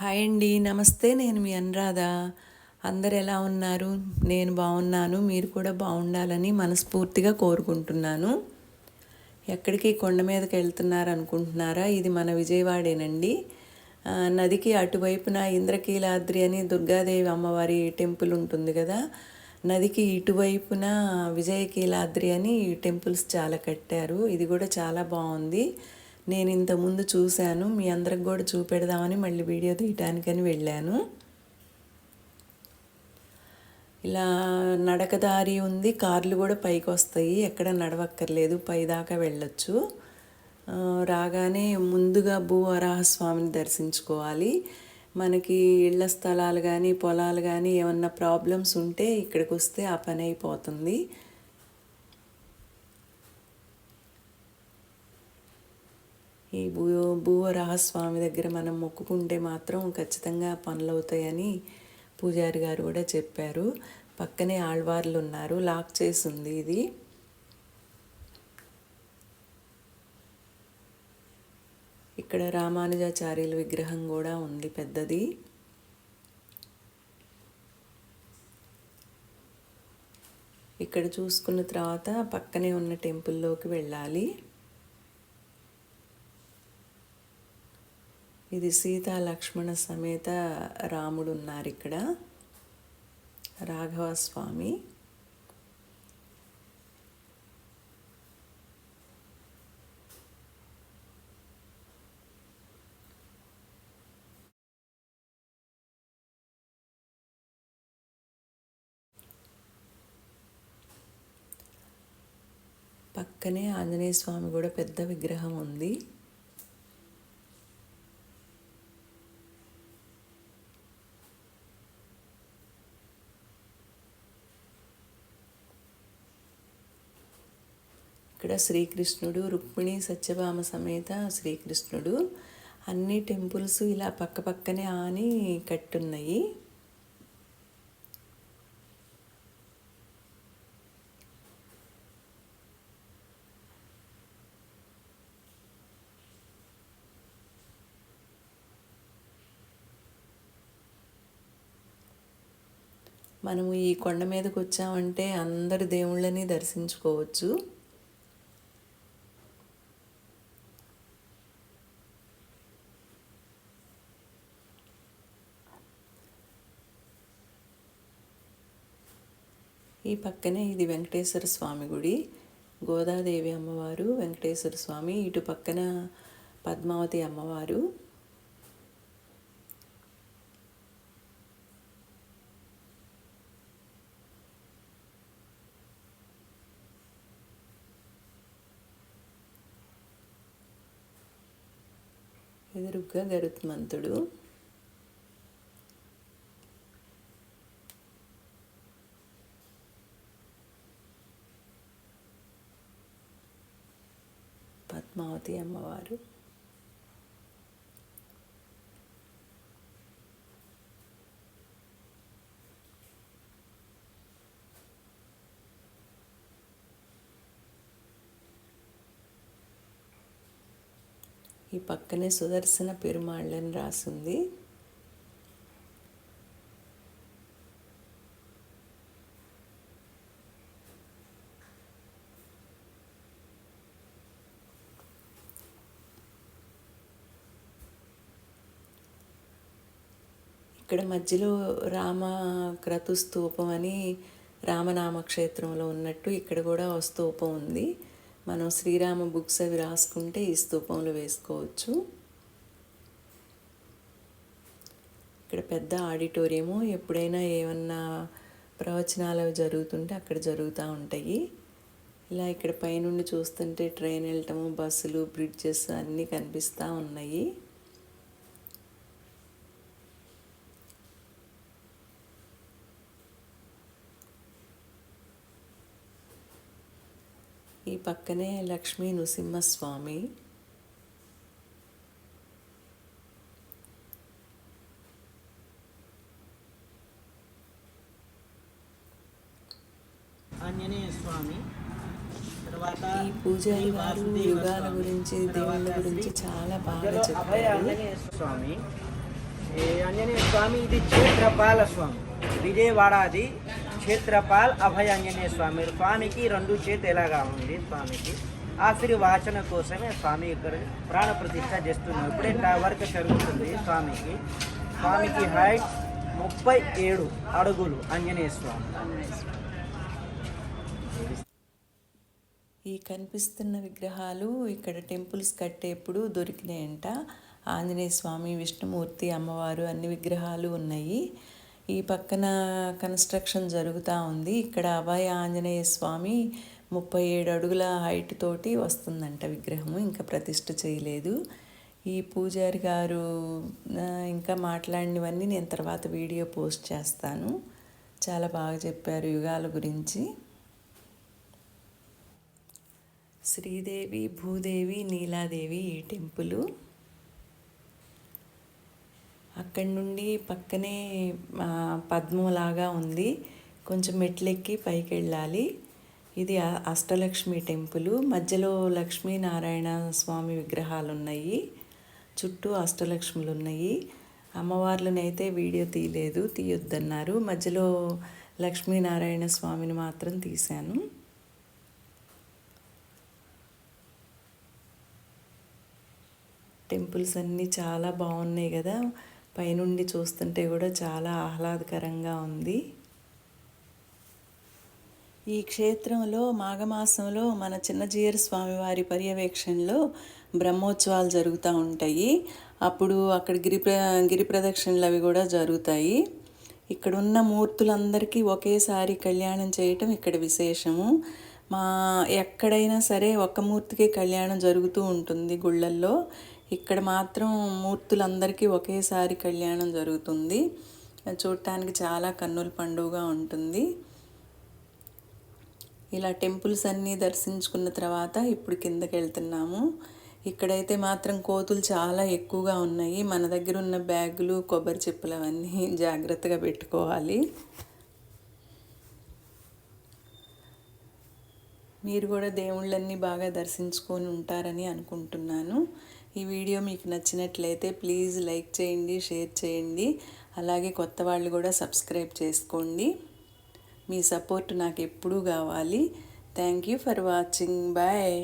Hi అండి నమస్తే. నేను మీ అనురాధ. అందరు ఎలా ఉన్నారు? నేను బాగున్నాను. మీరు కూడా బాగుండాలని మనస్ఫూర్తిగా కోరుకుంటున్నాను. ఎక్కడికి కొండ మీదకి వెళ్తున్నారు అనుకుంటున్నారా ఇది మన విజయవాడేనండి. నదికి అటువైపున ఇంద్రకీలాద్రి అని దుర్గాదేవి అమ్మవారి టెంపుల్ ఉంటుంది కదా? నదికి ఇటువైపున విజయకీలాద్రి అని టెంపుల్స్ చాలా కట్టారు. ఇది కూడా చాలా బాగుంది. నేను ఇంతకుముందు చూశాను మీ అందరికి కూడా చూపెడదామని మళ్ళీ వీడియో తీయటానికని వెళ్ళాను. ఇలా నడకదారి ఉంది కార్లు కూడా పైకి వస్తాయి ఎక్కడ నడవక్కర్లేదు పైదాకా వెళ్ళొచ్చు. రాగానే ముందుగా భూ భూవరాహస్వామిని దర్శించుకోవాలి. మనకి ఇళ్ళ స్థలాలు కానీ పొలాలు కానీ ఏమన్నా ప్రాబ్లమ్స్ ఉంటే ఇక్కడికి వస్తే ఆ పని అయిపోతుంది. ఈ భూ భూవరాహస్వామి దగ్గర మనం మొక్కుకుంటే మాత్రం ఖచ్చితంగా పనులు అవుతాయని పూజారి గారు కూడా చెప్పారు. పక్కనే ఆళ్వార్లు ఉన్నారు. లాక్ చేసి ఉంది ఇది. ఇక్కడ రామానుజాచార్యుల విగ్రహం కూడా ఉంది పెద్దది. ఇక్కడ చూసుకున్న తర్వాత పక్కనే ఉన్న టెంపుల్లోకి వెళ్ళాలి. ఇది సీతా లక్ష్మణ సమేత రాముడు ఉన్నారు ఇక్కడ. రాఘవ స్వామి పక్కనే ఆంజనేయ స్వామి కూడా పెద్ద విగ్రహం ఉంది. ఇక్కడ శ్రీకృష్ణుడు రుక్మిణి సత్యభామ సమేత శ్రీకృష్ణుడు. అన్ని టెంపుల్స్ ఇలా పక్క పక్కనే ఆని కట్టున్నాయి. మనము ఈ కొండ మీదకి వచ్చామంటే అందరి దేవుళ్ళని దర్శించుకోవచ్చు. ఈ పక్కనే ఇది వెంకటేశ్వర స్వామి గుడి. గోదాదేవి అమ్మవారు వెంకటేశ్వర స్వామి ఇటు పక్కన పద్మావతి అమ్మవారు. ఎదురుగ్గా గరుత్మంతుడు పద్మావతి అమ్మవారు. ఈ పక్కనే సుదర్శన పెరుమాళ్ళని రాసింది. ఇక్కడ మధ్యలో రామ క్రతు స్తూపం అని రామనామక్షేత్రంలో ఉన్నట్టు ఇక్కడ కూడా ఓ స్తూపం ఉంది. మనం శ్రీరామ బుక్స్ అవి రాసుకుంటే ఈ స్తూపంలో వేసుకోవచ్చు. ఇక్కడ పెద్ద ఆడిటోరియము. ఎప్పుడైనా ఏమన్నా ప్రవచనాలు అవి జరుగుతుంటే అక్కడ జరుగుతూ ఉంటాయి. ఇలా ఇక్కడ పైనుండి చూస్తుంటే ట్రైన్ వెళ్ళటము బస్సులు బ్రిడ్జెస్ అన్నీ కనిపిస్తూ ఉన్నాయి. ఈ పక్కనే లక్ష్మీ నృసింహస్వామి. ఆంజనేయ స్వామి తర్వాత ఈ పూజారి వారు యుగాల గురించి దేవుళ్ళ గురించి చాలా బాగా చెప్పారు. ఆంజనేయ స్వామి ఆంజనేయ స్వామి ఇది క్షేత్రపాల స్వామి విజయవాడది క్షేత్రపాల్ అభయ ఆంజనేయ స్వామి. స్వామికి రెండు చేతి ఎలాగా ఉంది? స్వామికి ఆశీర్వాచన కోసమే స్వామి ఇక్కడ ప్రాణ ప్రతిష్ట చేస్తుంది ఇప్పుడే నా వర్క్ జరుగుతుంది స్వామికి. స్వామికి హైట్ ముప్పై ఏడు అడుగులు. ఆంజనేయ స్వామి. ఈ కనిపిస్తున్న విగ్రహాలు ఇక్కడ టెంపుల్స్ కట్టేప్పుడు దొరికినాయంట. ఆంజనేయ స్వామి విష్ణుమూర్తి అమ్మవారు అన్ని విగ్రహాలు ఉన్నాయి. ఈ పక్కన కన్స్ట్రక్షన్ జరుగుతూ ఉంది. ఇక్కడ అభయ ఆంజనేయ స్వామి ముప్పై ఏడు అడుగుల హైట్ తోటి వస్తుందంట విగ్రహము. ఇంకా ప్రతిష్ఠ చేయలేదు. ఈ పూజారి గారు ఇంకా మాట్లాడినవన్నీ నేను తర్వాత వీడియో పోస్ట్ చేస్తాను. చాలా బాగా చెప్పారు యుగాల గురించి. శ్రీదేవి భూదేవి నీలాదేవి ఈ టెంపులు. అక్కడి నుండి పక్కనే ఆ, పద్మంలాగా ఉంది. కొంచెం మెట్లెక్కి పైకి వెళ్ళాలి ఇది అష్టలక్ష్మి టెంపుల్. మధ్యలో లక్ష్మీనారాయణ స్వామి విగ్రహాలు ఉన్నాయి చుట్టూ అష్టలక్ష్ములు ఉన్నాయి అమ్మవార్లనైతే వీడియో తీయలేదు తీయొద్దన్నారు. మధ్యలో లక్ష్మీనారాయణ స్వామిని మాత్రం తీశాను. టెంపుల్స్ అన్నీ చాలా బాగున్నాయి కదా. పైనుండి చూస్తుంటే కూడా చాలా ఆహ్లాదకరంగా ఉంది. ఈ క్షేత్రంలో మాఘమాసంలో మన చిన్నజీయర్ స్వామివారి పర్యవేక్షణలో బ్రహ్మోత్సవాలు జరుగుతూ ఉంటాయి. అప్పుడు అక్కడ గిరి గిరి ప్రదక్షిణలు అవి కూడా జరుగుతాయి. ఇక్కడ ఉన్న మూర్తులందరికీ ఒకేసారి కళ్యాణం చేయటం ఇక్కడ విశేషము. మా ఎక్కడైనా సరే ఒక్క మూర్తికి కళ్యాణం జరుగుతూ ఉంటుంది గుళ్ళల్లో. ఇక్కడ మాత్రం మూర్తులందరికీ ఒకేసారి కళ్యాణం జరుగుతుంది. చూడటానికి చాలా కన్నుల పండుగగా ఉంటుంది. ఇలా టెంపుల్స్ అన్నీ దర్శించుకున్న తర్వాత ఇప్పుడు కిందకి వెళ్తున్నాము. ఇక్కడైతే మాత్రం కోతులు చాలా ఎక్కువగా ఉన్నాయి. మన దగ్గర ఉన్న బ్యాగులు కొబ్బరి చెప్పులు అవన్నీ జాగ్రత్తగా పెట్టుకోవాలి. మీరు కూడా దేవుళ్ళన్నీ బాగా దర్శించుకొని ఉంటారని అనుకుంటున్నాను. ఈ వీడియో మీకు నచ్చినట్లయితే ప్లీజ్ లైక్ చేయండి షేర్ చేయండి. అలాగే కొత్త వాళ్ళు కూడా సబ్స్క్రైబ్ చేసుకోండి. మీ సపోర్ట్ నాకు ఎప్పుడూ కావాలి. Thank you for watching. Bye.